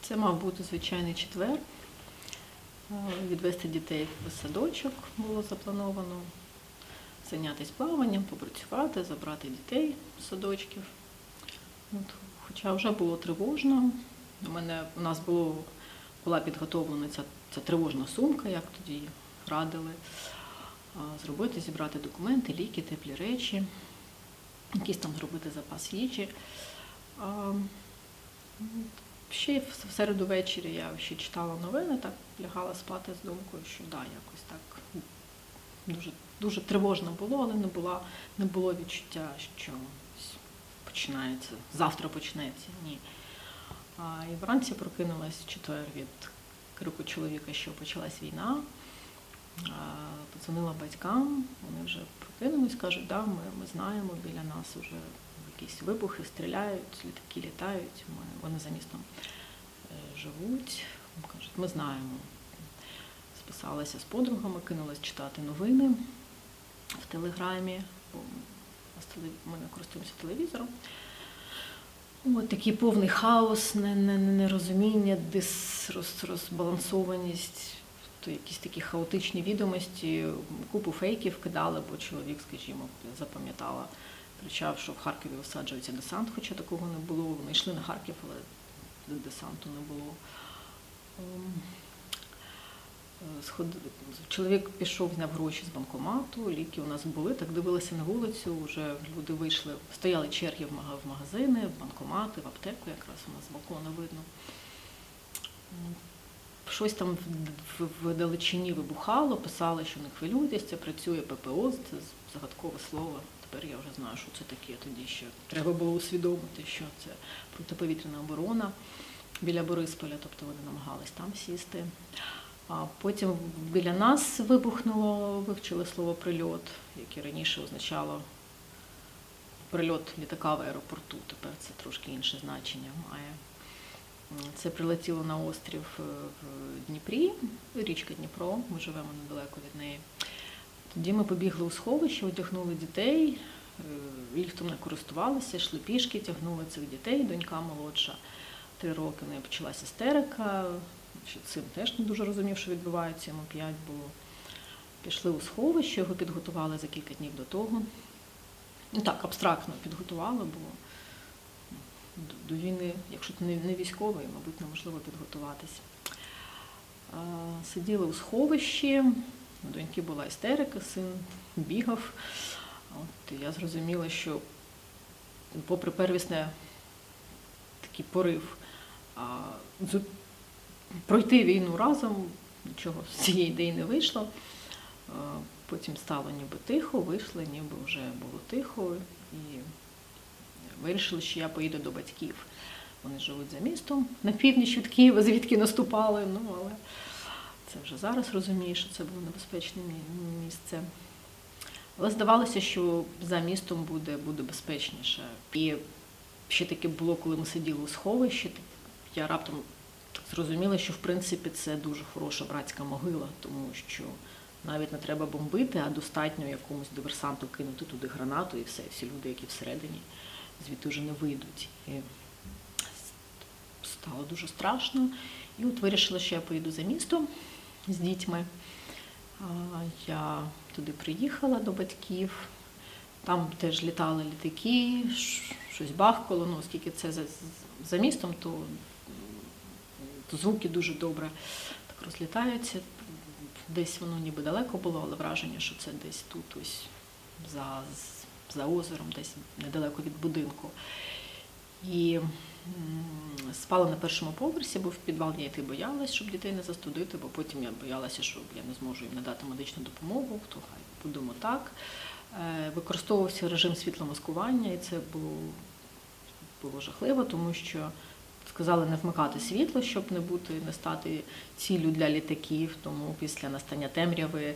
Це мав бути звичайний четвер. Відвести дітей в садочок було заплановано, зайнятися плаванням, попрацювати, забрати дітей з садочків. От, хоча вже було тривожно. У мене у нас було, була підготовлена ця, ця тривожна сумка, як тоді радили. Зробити, зібрати документи, ліки, теплі речі, якийсь там зробити запас їжі. Ще в середу ввечері я ще читала новини, так лягала спати з думкою, що да, якось так дуже, дуже тривожно було, але не, була, не було відчуття, що починається, завтра почнеться. Ні. А, і вранці прокинулась четвер від крику чоловіка, що почалась війна. А, Подзвонила батькам, вони вже прокинулись, кажуть, да, ми, ми знаємо, біля нас вже якісь вибухи, стріляють, літаки літають, ми, вони за містом е, живуть. Кажуть, ми знаємо. Списалася з подругами, кинулась читати новини в телеграмі, бо ми не користуємося телевізором. От такий повний хаос, не- не- не- нерозуміння, дис, розбалансованість, то якісь такі хаотичні відомості, купу фейків кидали, бо чоловік, скажімо, запам'ятала, кричав, що в Харкові висаджується десант, хоча такого не було. Вони йшли на Харків, але десанту не було. Ем, е, Чоловік пішов, зняв гроші з банкомату, ліки у нас були, так дивилися на вулицю, вже люди вийшли, стояли черги в магазини, в банкомати, в аптеку, якраз у нас з балкона видно. Щось там в далечині вибухало, писали, що не хвилюйтесь, це працює ППО, це загадкове слово. Тепер я вже знаю, що це таке. Тоді ще треба було усвідомити, що це протиповітряна оборона біля Борисполя, тобто вони намагались там сісти. А потім біля нас вибухнуло, вивчили слово прильот, яке раніше означало прильот літака в аеропорту. Тепер це трошки інше значення має. Це прилетіло на острів е, в Дніпрі, річка Дніпро, ми живемо недалеко від неї. Тоді ми побігли у сховище, одягнули дітей, е, ліфтом не користувалися, йшли пішки, тягнули цих дітей, донька молодша. Три роки в неї почалася істерика. Син теж не дуже розумів, що відбувається, йому п'ять було. Пішли у сховище, його підготували за кілька днів до того. Ну так, абстрактно підготували, бо до- до війни, якщо ти не військовий, мабуть, неможливо підготуватись. Сиділи у сховищі, у доньки була істерика, син бігав. От я зрозуміла, що попри первісне такий порив а, пройти війну разом, нічого з цієї ідеї не вийшло. А, Потім стало ніби тихо, вийшли, ніби вже було тихо, і вирішили, що я поїду до батьків. Вони живуть за містом на північ від Києва, звідки наступали. Ну, але це вже зараз розумію, що це було небезпечне місце. Але здавалося, що за містом буде, буде безпечніше. І ще таке було, коли ми сиділи у сховищі, я раптом зрозуміла, що в принципі це дуже хороша братська могила, тому що навіть не треба бомбити, а достатньо якомусь диверсанту кинути туди гранату і все, всі люди, які всередині, звідти вже не вийдуть. І стало дуже страшно. І от вирішила, що я поїду за місто з дітьми. Я туди приїхала до батьків. Там теж літали літаки, щось бахкало. Ну, оскільки це за, за містом, то, звуки дуже добре так розлітаються. Десь воно ніби далеко було, але враження, що це десь тут, ось за, за озером, десь недалеко від будинку. І спала на першому поверсі, бо в підвал я йти боялась, щоб дітей не застудити, бо потім я боялася, що я не зможу їм надати медичну допомогу, то хай будемо так. Е, Використовувався режим світломаскування, і це було, було жахливо, тому що сказали не вмикати світло, щоб не бути, не стати ціллю для літаків. Тому після настання темряви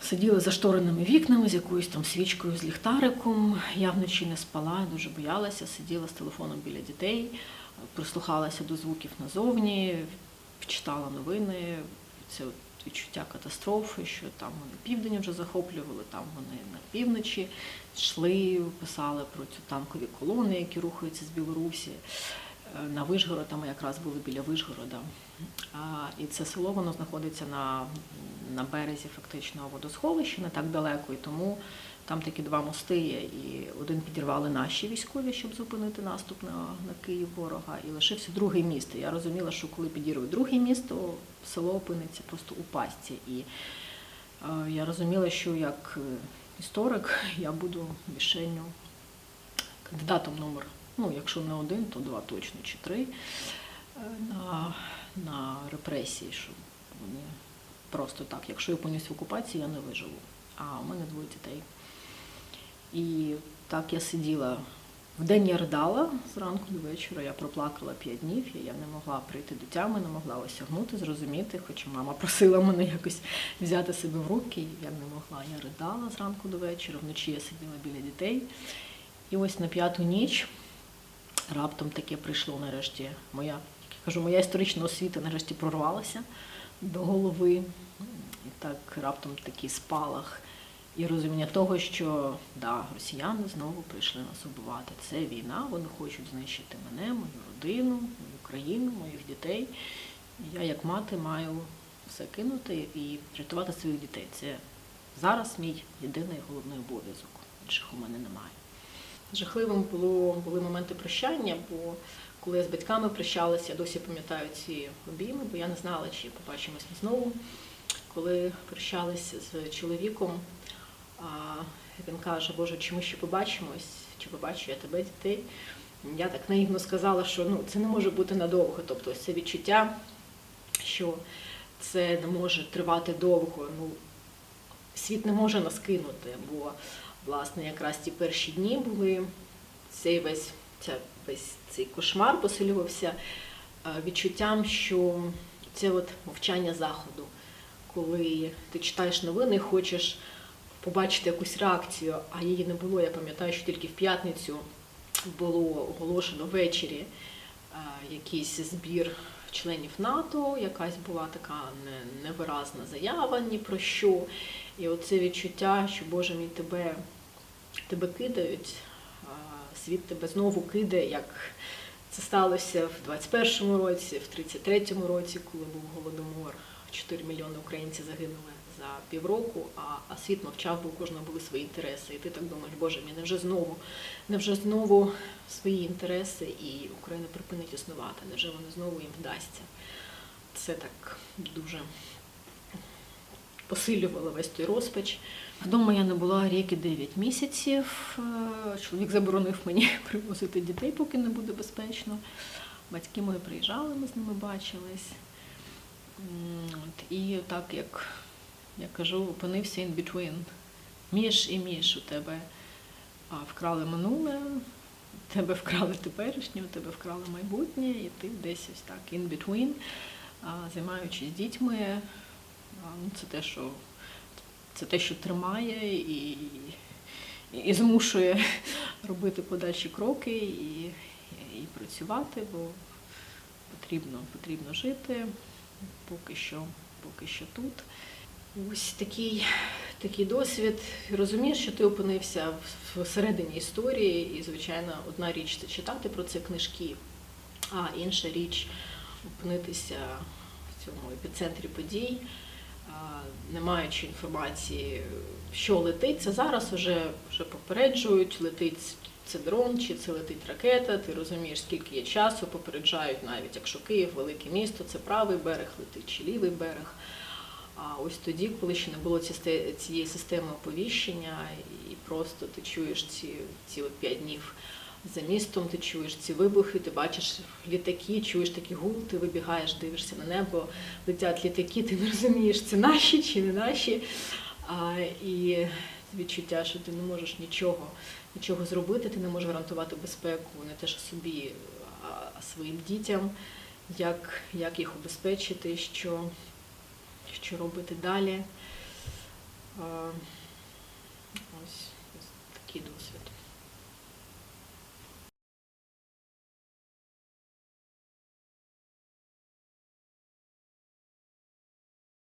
сиділи за штореними вікнами з якоюсь там свічкою з ліхтариком. Я вночі не спала, дуже боялася, сиділа з телефоном біля дітей, прислухалася до звуків назовні, читала новини. Це відчуття катастрофи, що там вони південь вже захоплювали, там вони на півночі йшли, писали про ці танкові колони, які рухаються з Білорусі. На Вишгород, ми якраз були біля Вишгорода. І це село воно знаходиться на, на березі фактично водосховища, не так далеко, і тому там такі два мости є. І один підірвали наші військові, щоб зупинити наступ на, на Київ ворога, і лишився другий міст. Я розуміла, що коли підірвуть другий міст, то село опиниться просто у пастці. І я розуміла, що як е, історик я буду мішенню кандидатом номер, ну, якщо не один, то два точно чи три е, на, на репресії, що вони просто так, якщо я опинюсь в окупації, я не виживу. А у мене двоє дітей. І так я сиділа. В день я ридала зранку до вечора, я проплакала п'ять днів, і я не могла прийти до тями, не могла осягнути, зрозуміти, хоча мама просила мене якось взяти себе в руки, я не могла. Я ридала зранку до вечора, вночі я сиділа біля дітей. І ось на п'яту ніч раптом таке прийшло нарешті моя, як я кажу, моя історична освіта нарешті прорвалася до голови. І так раптом такий спалах і розуміння того, що да, росіяни знову прийшли нас убивати. Це війна, вони хочуть знищити мене, мою родину, мою країну, моїх дітей. Я, як мати, маю все кинути і рятувати своїх дітей. Це зараз мій єдиний головний обов'язок. Інших у мене немає. Жахливим було, були моменти прощання, бо коли я з батьками прощалася, я досі пам'ятаю ці обійми, бо я не знала, чи побачимось ми знову. Коли прощалися з чоловіком, він каже, Боже, чи ми ще побачимось, чи побачу я тебе, дітей. Я так наївно сказала, що ну, це не може бути надовго. Тобто це відчуття, що це не може тривати довго. Ну, світ не може нас кинути, бо власне якраз ті перші дні були цей весь, ця, весь цей кошмар посилювався е, відчуттям, що це от мовчання заходу, коли ти читаєш новини, хочеш побачити якусь реакцію, а її не було. Я пам'ятаю, що тільки в п'ятницю було оголошено ввечері е, якийсь збір членів НАТО, якась була така невиразна заява ні про що. І оце відчуття, що Боже мій тебе, тебе кидають, світ тебе знову кидає, як це сталося в 21-му році, в 33-му році, коли був голодомор. 4 мільйони українців загинули за півроку, а, світ мовчав, бо у кожного були свої інтереси. І ти так думаєш, Боже мій, невже знову, невже знову свої інтереси і Україна припинить існувати? Невже воно знову їм вдасться? Це так дуже посилювало весь той розпач. Вдома я не була рік і 9 місяців. Е, Чоловік заборонив мені привозити дітей, поки не буде безпечно. Батьки мої приїжджали, ми з ними бачились. І так як я кажу, опинився in between. Між і між у тебе вкрали минуле, у тебе вкрали теперішнє, у тебе вкрали майбутнє, і ти десь ось так in between, займаючись дітьми. Ну, Це те, що це те, що тримає і, і, змушує робити подальші кроки і, і працювати, бо потрібно, потрібно жити поки що, поки що тут. Ось такий, такий досвід. Розумієш, що ти опинився всередині історії, і, звичайно, одна річ це читати про це книжки, а інша річ опинитися в цьому епіцентрі подій, не маючи інформації, що летить. Це зараз вже, вже попереджують, летить це дрон чи це летить ракета. Ти розумієш, скільки є часу, попереджають навіть, якщо Київ, велике місто, це правий берег летить чи лівий берег. А ось тоді, коли ще не було цієї системи оповіщення, і просто ти чуєш ці, ці от п'ять днів за містом, ти чуєш ці вибухи, ти бачиш літаки, чуєш такий гул, ти вибігаєш, дивишся на небо, летять літаки, ти не розумієш, це наші чи не наші. А, і відчуття, що ти не можеш нічого, нічого зробити, ти не можеш гарантувати безпеку не те, що собі, а, а своїм дітям, як, як їх убезпечити, що що робити далі. Е, Ось, ось такий досвід.